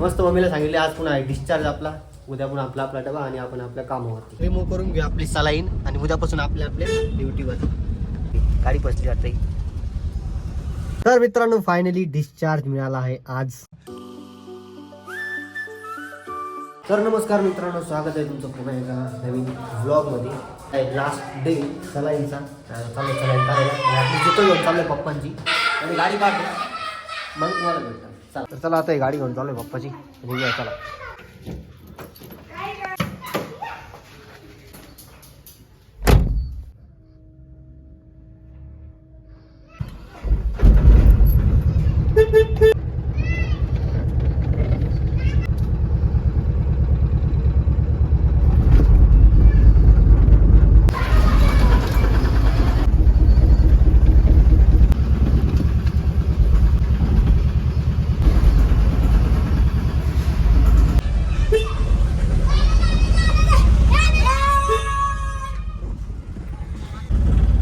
मस्त मम्मीला सांगितले आज पुन्हा डिस्चार्ज आपला. उद्या पुन्हा आपला आपला डबा आणि आपण आपल्या कामावरती. रिमूव्ह करून घेऊ आपली सलाईन आणि उद्यापासून आपल्या आपल्या ड्युटीवर गाडी बसली वाटते तर मित्रांनो फायनली डिस्चार्ज मिळाला आहे आज. तर नमस्कार मित्रांनो स्वागत आहे तुमचं पुन्हा एका नवीन व्लॉगमध्ये लास्ट डे सलाईनचा. चालू सलाईन आणि आपली चालू पप्पांची. आणि गाडी काढतो. मग तुम्हाला भेटतं. चला. तर चला आता ही गाडी घेऊन चालू आहे पप्पाची. निघूया चला.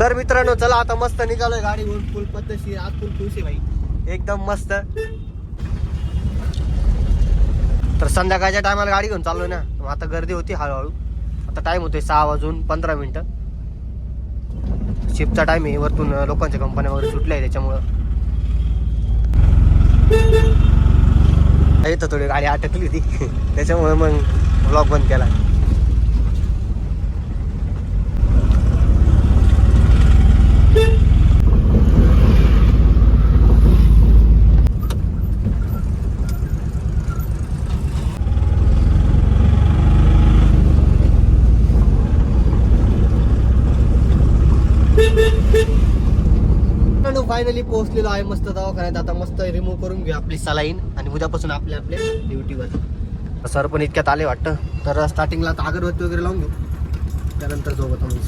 तर मित्रांनो चला आता मस्त निघालोय गाडी घेऊन फुल पद्धतशीर आज फुल खुश आहे भाई. एकदम मस्त. तर संध्याकाळच्या टायमाला गाडी घेऊन चाललोय ना. मग आता गर्दी होती हळूहळू. आता टाइम होतोय सहा वाजून पंधरा मिनिटं. शिफ्टचा टाइम आहे. वरतून लोकांच्या कंपन्या वगैरे सुटल्या आहे त्याच्यामुळं. इथं थोडी गाडी अटकली होती. त्याच्यामुळे मग ब्लॉक बंद केला. फायनली पोहोचलेलो आहे मस्त दवाखान्यात. आता मस्त रिमूव्ह करून घेऊ आपली सलाईन आणि उद्यापासून आपल्या आपल्या ड्युटीवर सर पण इतक्यात आले वाटतं. तर स्टार्टिंगला अगरबत्ती वगैरे लावून घेऊ. त्यानंतर सोबत आम्ही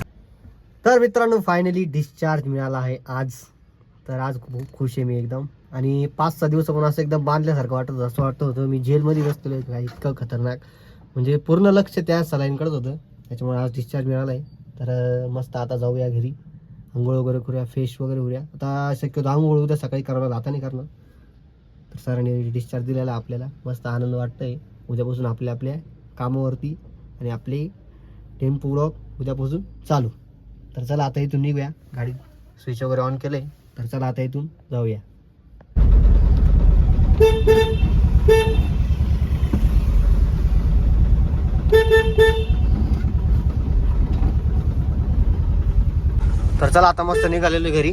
तर मित्रांनो फायनली डिस्चार्ज मिळाला आहे आज. तर आज खूप खुश आहे मी एकदम. आणि पाच सहा दिवस पण असं एकदम बांधल्यासारखं वाटत होतं. असं वाटत होतं मी जेलमध्ये बसलेलो काय इतकं खतरनाक. म्हणजे पूर्ण लक्ष त्या सलाईनकडेच होतं. त्याच्यामुळे आज डिस्चार्ज मिळाला आहे. तर मस्त आता जाऊया घरी. आंघोळ वगैरे करूया फेश वगैरे होऊया. आता शक्यतो आंघोळ उद्या सकाळी करणार आता नाही करणार. तर सरांनी डिस्चार्ज दिलेला आपल्याला. मस्त आनंद वाटतंय. उद्यापासून आपल्या आपल्या कामावरती आणि आपले टेम्पो ब्लॉक उद्यापासून चालू. तर चला आता इथून निघूया. गाडी स्विच वगैरे ऑन केलंय. तर चला आता इथून जाऊया. तर चला आता मस्त निघालेलो घरी.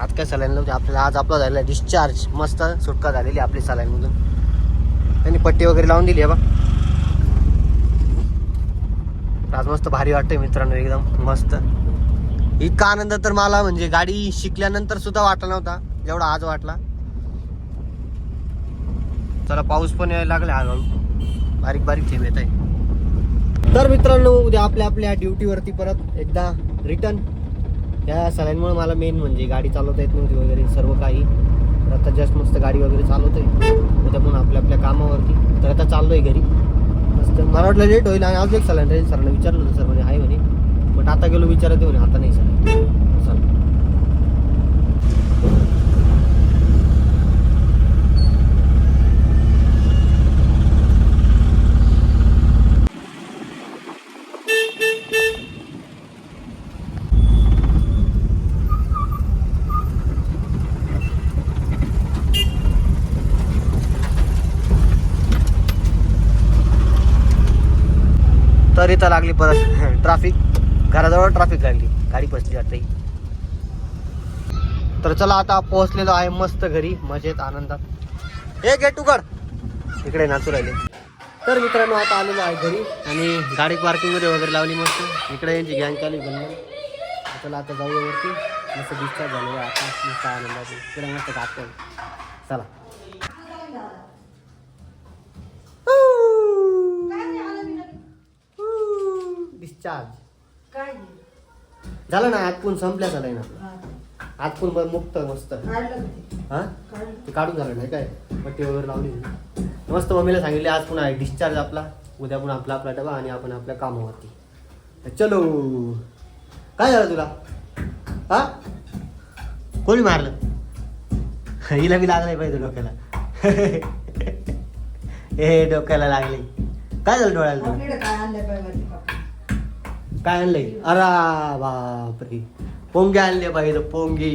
आज काय सलाईन नव्हती आपल्याला आज आपला झालेला डिस्चार्ज मस्त सुटका झालेली आपली सलाईनमधून त्यांनी पट्टी वगैरे लावून दिली आहे बा. आज मस्त भारी वाटतंय मित्रांनो एकदम मस्त. इतका आनंद तर मला म्हणजे गाडी शिकल्यानंतर सुद्धा वाटला नव्हता जेवढा आज वाटला. चला पाऊस पण यायला लागला हळूहळू बारीक बारीक थेंब येत आहे. तर मित्रांनो उद्या आपल्या आपल्या ड्युटीवरती परत एकदा रिटर्न त्या सलाईनमुळे मला मेन म्हणजे गाडी चालवता येत नव्हती वगैरे सर्व काही. तर आता जस्ट मस्त गाडी वगैरे चालवतोय. उद्या पण आपल्या आपल्या कामावरती. तर आता चाललोय घरी. मस्त. मला वाटलं लेट होईल आणि आज एक सलाईन राहील सरांना विचारलं होतं सर म्हणजे आहे म्हणे. बट आता गेलो विचारत म्हणे. आता नाही सर चल तर इथं लागली परत ट्राफिक. घराजवळ ट्राफिक लागली. गाडी बसली वाटते तर चला आता पोहोचलेलो आहे मस्त घरी. मजेत आनंदात. हे गेट उघड. इकडे नाचू राहिले. तर मित्रांनो आता आलेलो आहे घरी. आणि गाडी पार्किंगमध्ये वगैरे लावली मस्त. इकडे यांची गँग चालू आहे चला आता जाऊया वरती. मस्त डिस्चार्ज झालेलं आता मस्त आनंदात. इकडे मस्त गाठतोय चला. काय झालं ना आतपून संपल्या झालंय ना. आतपून बरं मुक्त मस्त. काढलं ते. हा? काढलं. ते काढून झालं नाही काय? पट्टी वगैरे लावली. मस्त मम्मीला सांगितले आज पुन्हा डिस्चार्ज आपला. उद्या पुन्हा आपला आपला डबा आणि आपण आपल्या कामावरती. तर चलो. काय झालं तुला? हा? कोणी मारलं? हिला बी लागलंय पाहिजे डोक्याला. हे डोक्याला लागले काय झालं डोळ्याला? तुला? आपल्याकडे काय आणलं पाहिजे पप्पा काय आणलंय? अरा बापरे. पोंगे आणले पाहिजे पोंगे.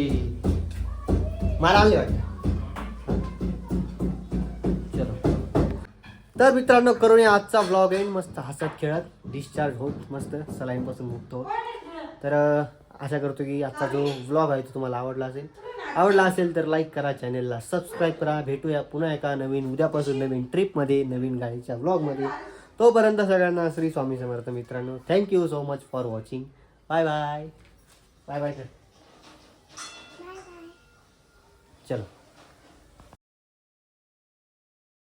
मला आणले पाहिजे चलो. तर मित्रांनो करून या आजचा ब्लॉग आहे. मस्त हसत खेळत डिस्चार्ज होत मस्त सलाईनपासून मुक्त होत तर आशा करतो की आजचा जो ब्लॉग आहे तो तुम्हाला आवडला असेल. आवडला असेल तर लाईक करा चॅनेलला सबस्क्राईब करा. भेटूया पुन्हा एका नवीन उद्यापासून नवीन ट्रिपमध्ये नवीन गाडीच्या ब्लॉगमध्ये तोपर्यंत सगळ्यांना श्री स्वामी समर्थ मित्रांनो thank you so much for watching bye bye bye bye sir चलो.